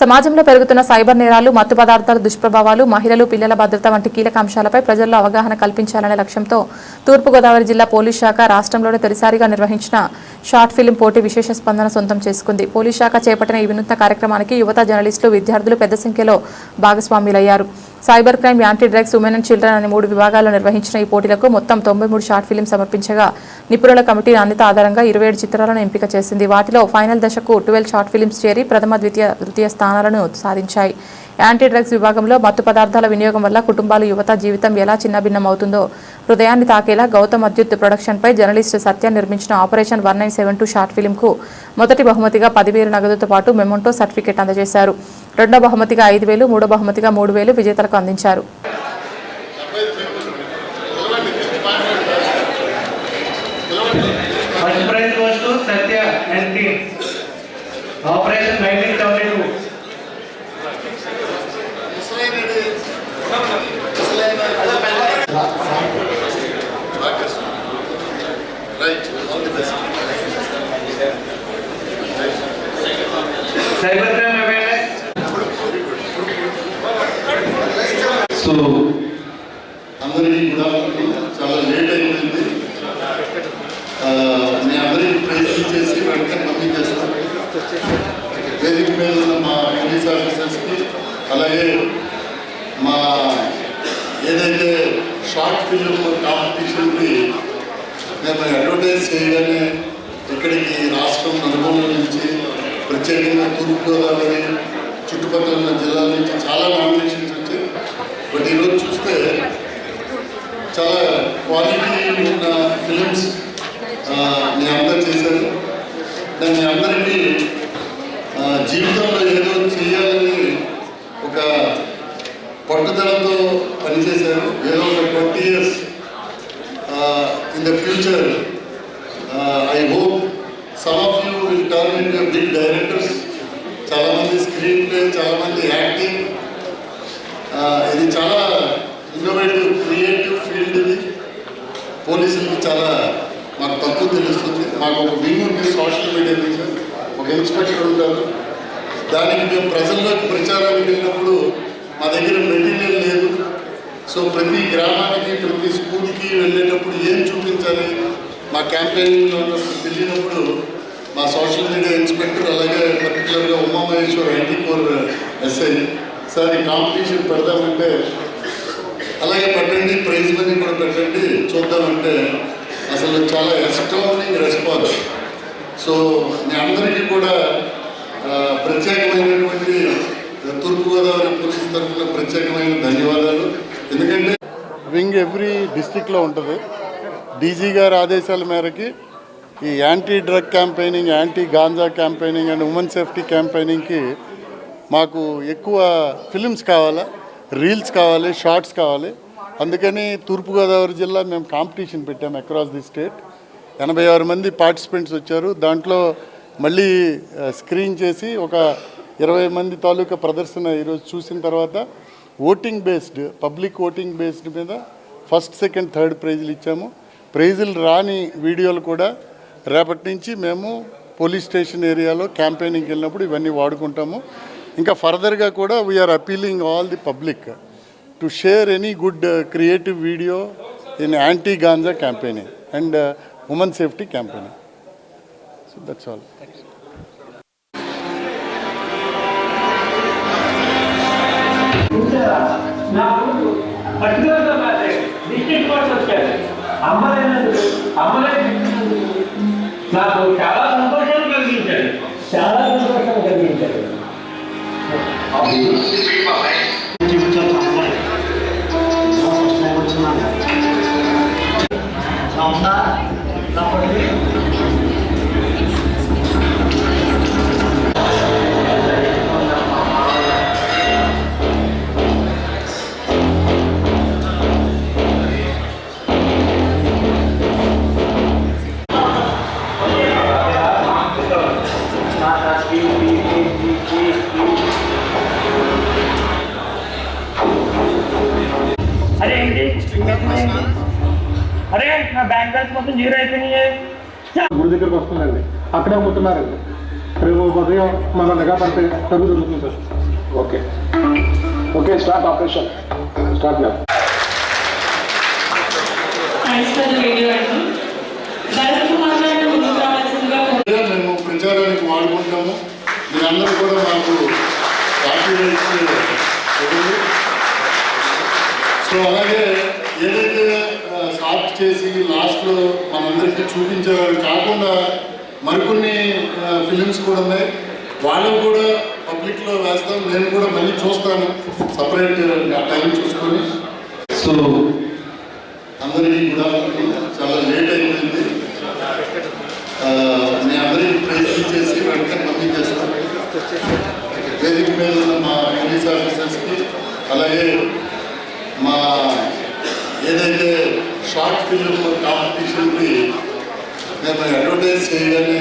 సమాజంలో పెరుగుతున్న సైబర్ నేరాలు మత్తు పదార్థాల దుష్ప్రభావాలు మహిళలు పిల్లల భద్రత వంటి కీలక అంశాలపై ప్రజల్లో అవగాహన కల్పించాలనే లక్ష్యంతో తూర్పుగోదావరి జిల్లా పోలీస్ శాఖ రాష్ట్రంలోనే తొలిసారిగా నిర్వహించిన షార్ట్ ఫిలిం పోటీ విశేష స్పందన సొంతం చేసుకుంది. పోలీస్ శాఖ చేపట్టిన ఈ వినూత్న కార్యక్రమానికి యువత జర్నలిస్టులు విద్యార్థులు పెద్ద సంఖ్యలో భాగస్వాములయ్యారు. Cyber crime anti drugs women and children అనే మూడు విభాగాల్లో నిర్వహించిన ఈ పోటీలకు మొత్తం తొంభై మూడు షార్ట్ ఫిలిం సమర్పించగా నిపుణుల కమిటీ నాణ్యత ఆధారంగా ఇరవై ఏడు చిత్రాలను ఎంపిక చేసింది. వాటిలో ఫైనల్ దశకు ట్వెల్వ్ షార్ట్ ఫిలిమ్స్ చేరి ప్రథమ ద్వితీయ తృతీయ స్థానాలను సాధించాయి. యాంటీ డ్రగ్స్ విభాగంలో మత్తు పదార్థాల వినియోగం వల్ల కుటుంబాలు యువత జీవితం ఎలా చిన్నభిన్నం అవుతుందో హృదయాన్ని తాకేలా గౌతమ్ అద్యుత్ ప్రొడక్షన్పై జర్నలిస్ట్ సత్య నిర్మించిన operation one nine seven two short ఫిలింకు మొదటి బహుమతిగా పదివేలు నగదుతో పాటు మెమోంటో సర్టిఫికేట్ అందజేశారు. రెండో బహుమతిగా ఐదు వేలు మూడో బహుమతిగా మూడు వేలు విజేతలకు అందించారు. హలో అందరికీ కూడా చాలా లేట్ అయిపోయింది. మీ అందరికీ ప్రయత్నం చేసి వెంటనే పంపించేస్తాను వేదిక మీద ఉన్న మా పోలీస్ ఆఫీసర్స్కి అలాగే మా ఏదైతే షార్ట్ ఫిల్మ్ కాంపిటీషన్కి మేము అడ్వర్టైజ్ చేయగానే ఇక్కడికి రాష్ట్రం నలుగురు నుంచి ప్రత్యేకంగా తూర్పుగోదావరి చుట్టుపక్కల ఉన్న జిల్లాల నుంచి చాలా నామినేషన్స్ వచ్చాయి బట్ ఈరోజు చూస్తే చాలా క్వాలిటీ ఉన్న ఫిలిమ్స్ మీ అందరు చేశారు. దాన్ని మీ అందరికీ జీవితంలో ఏదో చేయాలని ఒక పట్టుదలతో పనిచేశారు. ఏదో ఒక twenty years in the future I hope some of you will turn in big directors చాలామంది స్క్రీన్ ప్లే చాలామంది యాక్టింగ్ ఇది చాలా ఇన్నోవేటివ్ పోలీసులకి చాలా మాకు తక్కువ తెలుస్తుంది. మాకు ఒక వింగ్ ఉంది సోషల్ మీడియా మీద ఒక ఇన్స్పెక్టర్ ఉంటారు దానికి మేము ప్రజల్లోకి ప్రచారానికి వెళ్ళినప్పుడు మా దగ్గర మెటీరియల్ లేదు. సో ప్రతి గ్రామానికి ప్రతి స్కూల్కి వెళ్ళేటప్పుడు ఏం చూపించాలి? మా క్యాంపెయిన్లో వెళ్ళినప్పుడు మా సోషల్ మీడియా ఇన్స్పెక్టర్ అలాగే పర్టికులర్గా Umamaheshwar IT core SI sir ఈ కాంపిటీషన్ పెడదామంటే అలాగే పెట్టండి ప్రైజ్ మనీ కూడా పెట్టండి. చూద్దామంటే అసలు చాలా ఎస్టానింగ్ రెస్పాన్స్. సో మీ అందరికీ కూడా ప్రత్యేకమైనటువంటి తూర్పుగోదావరి పోలీస్ తరఫున ప్రత్యేకమైన ధన్యవాదాలు. ఎందుకంటే వింగ్ ఎవ్రీ డిస్టిక్లో ఉంటుంది. డీజీ గారి ఆదేశాల మేరకి ఈ anti drug campaigning anti ganja campaigning and women safety క్యాంపెయినింగ్కి మాకు ఎక్కువ ఫిలిమ్స్ కావాలా? రీల్స్ కావాలి షార్ట్స్ కావాలి. అందుకని తూర్పుగోదావరి జిల్లా మేము కాంపిటీషన్ పెట్టాము అక్రాస్ ది స్టేట్ ఎనభై ఆరు మంది పార్టిసిపెంట్స్ వచ్చారు. దాంట్లో మళ్ళీ స్క్రీన్ చేసి ఒక ఇరవై మంది తాలూకా ప్రదర్శన ఈరోజు చూసిన తర్వాత voting based public voting based మీద ఫస్ట్ సెకండ్ థర్డ్ ప్రైజులు ఇచ్చాము. ప్రైజులు రాని వీడియోలు కూడా రేపటి నుంచి మేము పోలీస్ స్టేషన్ ఏరియాలో క్యాంపెయినింగ్కి వెళ్ళినప్పుడు ఇవన్నీ వాడుకుంటాము. ఇంకా ఫర్దర్గా కూడా we're appealing all the public to share any good creative video in anti ganja campaigning and women safety campaigning so that's all నాకు చాలా సంతోషం కలిగించాడు. చాలా సంతోషం కలిగించాడు. అరే అరే నా బ్యాంక్ బ్యాలెన్స్ మొత్తం జీరో అయిపోయినాయి. గుడి దగ్గరకు వస్తుందండి అక్కడే అమ్ముతున్నారండి. రేపు ఉదయం మన నిఘా పడితే తగ్గు జరుగుతుంది sir. Okay. Okay start operation start నా మేము ప్రచారానికి వాడుకుంటాము మీరందరూ కూడా మాకు సో అలాగే చేసి లాస్ట్లో మనందరికీ చూపించేవారు కాకుండా మరికొన్ని ఫిలిమ్స్ కూడా ఉన్నాయి. వాళ్ళని కూడా పబ్లిక్లో వేస్తాం నేను కూడా మళ్ళీ చూస్తాను సపరేట్ టైం చూసుకొని. సో అందరికీ కూడా చాలా లేట్ అయిపోయింది. మీ అందరికీ ప్రయత్నం చేసి వెంటనే పంపించేస్తాం వేదిక మీద ఉన్న మా పోలీస్ ఆఫీసర్స్కి అలాగే మా ఏదైతే షార్ట్ ఫిల్మ్ కాంపిటీషన్కి మేము అడ్వర్టైజ్ చేయగానే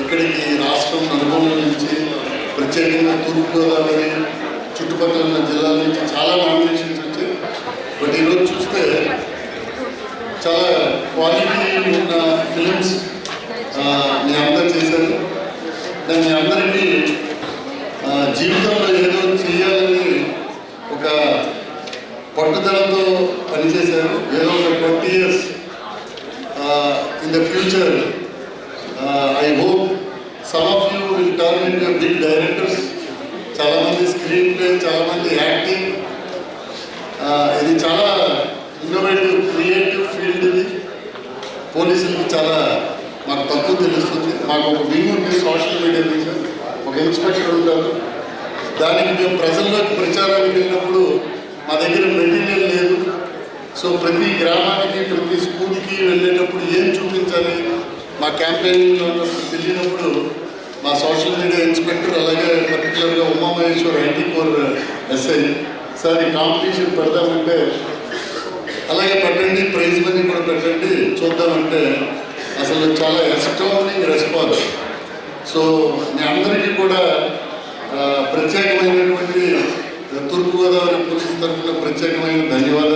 ఇక్కడికి రాష్ట్రం నలుగురు నుంచి ప్రత్యేకంగా తూర్పుగోదావరి చుట్టుపక్కల ఉన్న జిల్లాల నుంచి చాలా నామినేషన్స్ వచ్చాయి బట్ ఈరోజు చూస్తే చాలా క్వాలిటీ ఉన్న ఫిలిమ్స్ మీ అందరు చేశారు నేను మీ అందరికీ ఆ, జీవితంలో ఏదో చేయాలని ఒక పట్టుదలతో పనిచేశారు ఏదో ఒక twenty years in the future. I hope some of you will turn in big directors. చాలామంది స్క్రీన్ ప్లే చాలామంది యాక్టింగ్. ఇది చాలా ఇన్నోవేటివ్ క్రియేటివ్ ఫీల్డ్ ఇది. పోలీసులకి చాలా మాకు తక్కువ తెలుస్తుంది. మాకు ఒక వింగ్ ఉంది సోషల్ మీడియా మీద. ఒక ఇన్స్పెక్టర్ ఉంటారు. దానికి మేము ప్రజల్లోకి ప్రచారానికి వెళ్ళినప్పుడు మా దగ్గర మెటీరియల్ లేదు సో ప్రతి గ్రామానికి ప్రతి స్కూల్కి వెళ్ళేటప్పుడు ఏం చూపించాలి? మా క్యాంపెయిన్ వెళ్ళినప్పుడు మా సోషల్ మీడియా ఇన్స్పెక్టర్ అలాగే పర్టికులర్గా Umamaheshwar IT core SI sir ఈ కాంపిటీషన్ పెడదామంటే అలాగే పెట్టండి ప్రైజ్ మనీ కూడా పెట్టండి చూద్దామంటే అసలు చాలా ఎస్టానింగ్ రెస్పాన్స్ సో మీ అందరికీ కూడా ప్రత్యేకమైనటువంటి తూర్పుగోదావరి పోలీస్ తరఫున ప్రత్యేకమైన ధన్యవాదాలు.